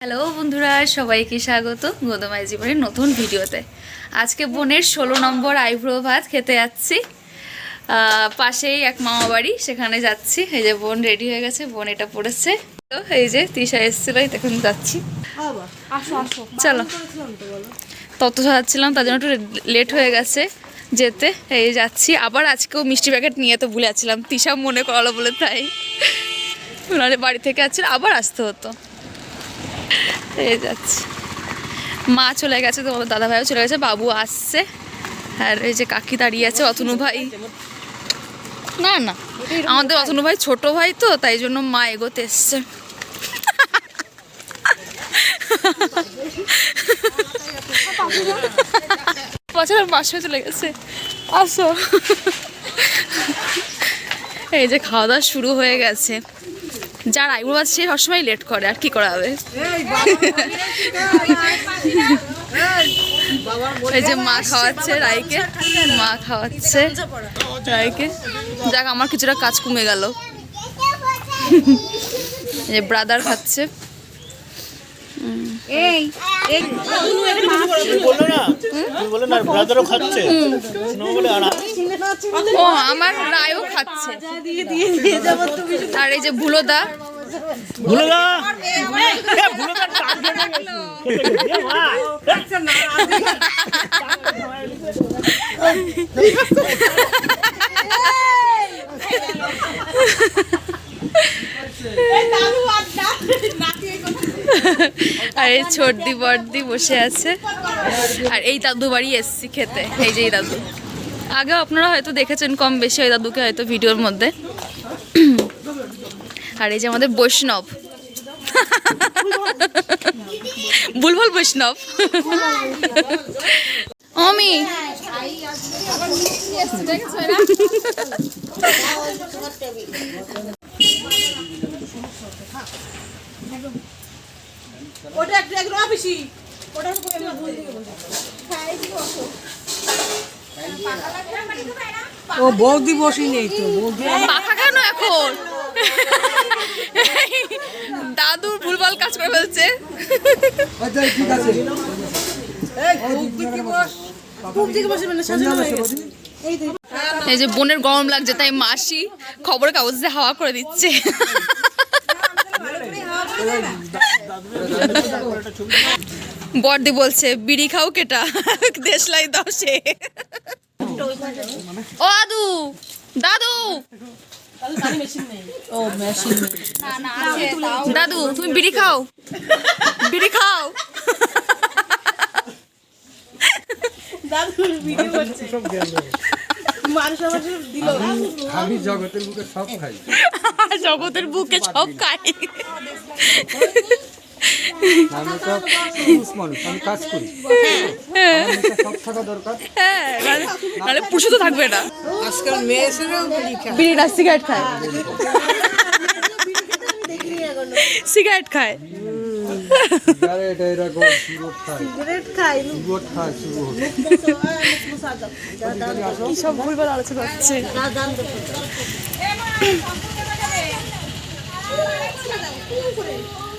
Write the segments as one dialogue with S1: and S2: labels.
S1: Hello বন্ধুরা সবাইকে স্বাগত গোদমাই জীবনের নতুন ভিডিওতে। আজকে বোনের ষোলো নম্বর আইব্রো ভাত খেতে যাচ্ছি। পাশেই এক মামা বাড়ি সেখানে যাচ্ছি। এই যে বোন রেডি হয়ে গেছে বোন এটা পড়েছে। তো এই যে তিশা এসেছিল এখন যাচ্ছি। চলো। তত সাজাচ্ছিলাম তার জন্য একটু লেট হয়ে গেছে যেতে। এই যাচ্ছি। আবার আজকেও মিষ্টি প্যাকেট নিয়ে তো ভুলে যাচ্ছিলাম তিশা মনে করালো বলে তাই। নাহলে বাড়ি থেকে আসছিল আবার আসতে হতো। এই যাচ্ছে মা চলে গেছে, তোমাদের দাদা ভাইও চলে গেছে, বাবু আসছে। আর এই যে কাকি দাঁড়িয়ে আছে, অতনু ভাই। না না, আমাদের অতনু ভাই ছোট ভাই তো, তাই জন্য মা এগোতে এসছে। বছরের পাশে চলে গেছে। আসো। এই যে খাওয়া দাওয়া শুরু হয়ে গেছে। যার আইবুড়ো আছে সে সবসময় লেট করে আর কি করা হবে? এই যে মা খাওয়াচ্ছে রাইকে মা খাওয়াচ্ছে রাইকে যাক আমার কিছুটা কাজ কমে গেল। এই যে ব্রাদার খাচ্ছে।
S2: এই বলল না তুমি বললে না ব্রাদারও খাচ্ছে। বলে আর
S1: ও আমার রায়ও খাচ্ছে। আর এই যে ভুলোদা।
S2: ভুলে যা এ, ভুলে যা, টান ধরে গেছে। এ, মা,
S1: আর এই ছোটদি বড়দি বসে আছে। আর এই দাদু বাড়ি এসছি খেতে। এই যে এই দাদু। আগে আপনারা হয়তো দেখেছেন কম বেশি ওই দাদুকে হয়তো ভিডিওর মধ্যে। আর এই যে আমাদের বৈষ্ণব। বুলবুল বৈষ্ণব। অমি।
S3: ওটা একটু একটু অফিসি ওটা ও বৌদি বসি নেই তো বৌদি
S1: পাখা কেন এখন? দাদু ভুলভাল কাজ করে ফেলছে।
S3: বসে। মানে এই
S1: যে বোনের গরম লাগছে তাই মাসি খবর কাগজ দিয়ে হাওয়া করে দিচ্ছে বর্দি বলছে বিড়ি খাও কেটা? দেশলাই দাও সে ও দাদু দাদু। দাদু তুমি বিড়ি খাও। বিড়ি খাও।
S3: দাদু ভিডিও করছে মানুষ আমার দিল।
S4: আমি জগতের বুকে সব খাই।
S1: জগতের বুকে সব খাই।
S4: আমি তো পুরুষ মানুষ আমি কাজ করি। আমার মুখে সব থাকা দরকার।
S1: হ্যাঁ নাহলে- নাহলে পুষে তো থাকবে না।
S3: আজকাল মেয়ে বিড়ি খায়।
S1: সিগারেট খায়। সিগারেট খায়।
S4: এরকম
S3: সিগারেট
S1: সব আলোচনা হচ্ছে।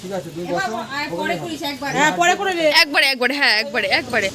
S4: ঠিক আছে তুমি বসো।
S3: হ্যাঁ পরে করে
S1: একবারে একবারে। হ্যাঁ একবারে একবারে।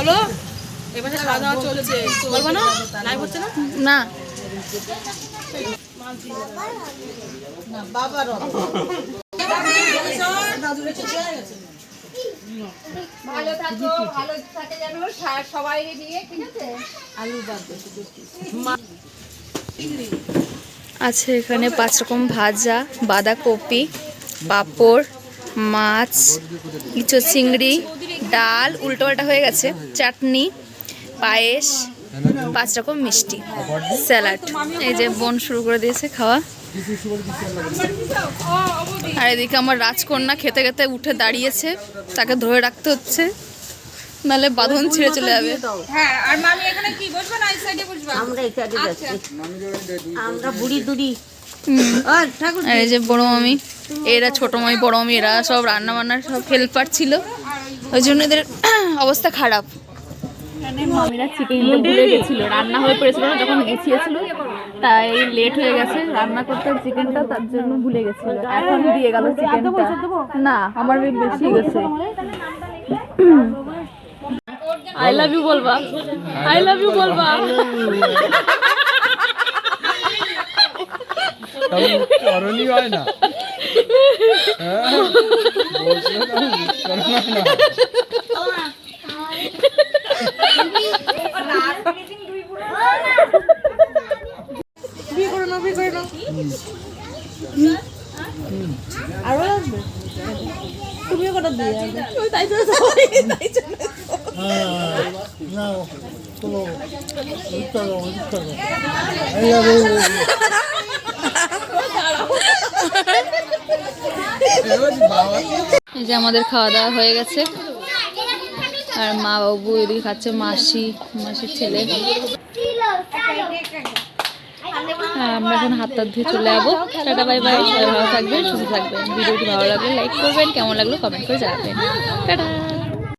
S3: বলো? এবারে খাওয়া দাওয়া চলছে। বলব না? লাইভ হচ্ছে না?
S1: না। ভালো থাকো ভালো থাকে যেন সবাই নিয়ে ঠিক আছে? আছে এখানে পাঁচ রকম ভাজা বাঁধাকপি পাঁপড় মাছ কিছু চিংড়ি ডাল উল্টো পাল্টা হয়ে গেছে। চাটনি পায়েস পাঁচ রকম মিষ্টি। স্যালাড। এই যে বোন শুরু করে দিয়েছে খাওয়া। আর এদিকে আমার রাজকন্যা খেতে খেতে উঠে দাঁড়িয়েছে। তাকে ধরে রাখতে হচ্ছে। নাহলে বাঁধন ছিঁড়ে চলে যাবে।
S3: হ্যাঁ আর মামি এখানে কি বসবে না এই সাইডে বসবে?
S5: আমরা এখানে যাচ্ছি। আমরা বুড়ি দুড়ি
S1: হুম।
S5: ও ঠাকুর
S1: আর এই যে বড় মামি এরা ছোট মামি বড় মামি এরা সব রান্না বান্নার সব হেল্পার ছিল। ওই জন্য এদের অবস্থা খারাপ। মামিরা চিকেন ভুলে গেছিল রান্না হয়ে পড়েছিল না যখন গুছিয়েছিল তাই লেট হয়ে গেছে রান্না করতে চিকেনটা তার জন্য ভুলে গেছিল। এখন দিয়ে গেল চিকেনটা। না আমার বেশি গেছে। আই লাভ ইউ বলবা। আই লাভ ইউ বলবা।
S4: হয় না।
S3: আরও আসবে তুমিও কটা দিয়ে আসবে
S1: এই যে আমাদের খাওয়া দাওয়া হয়ে গেছে। আর মা বাবু এদিকে খাচ্ছে, মাসি, মাসির ছেলে। আমরা এখন হাত হাত ধুয়ে চলে যাব। Tata, bye bye. সবাই ভালো থাকবেন, সুস্থ থাকবেন। ভিডিওটি ভালো লাগলে লাইক করবেন, কেমন লাগল কমেন্ট করে জানাবেন। টাটা।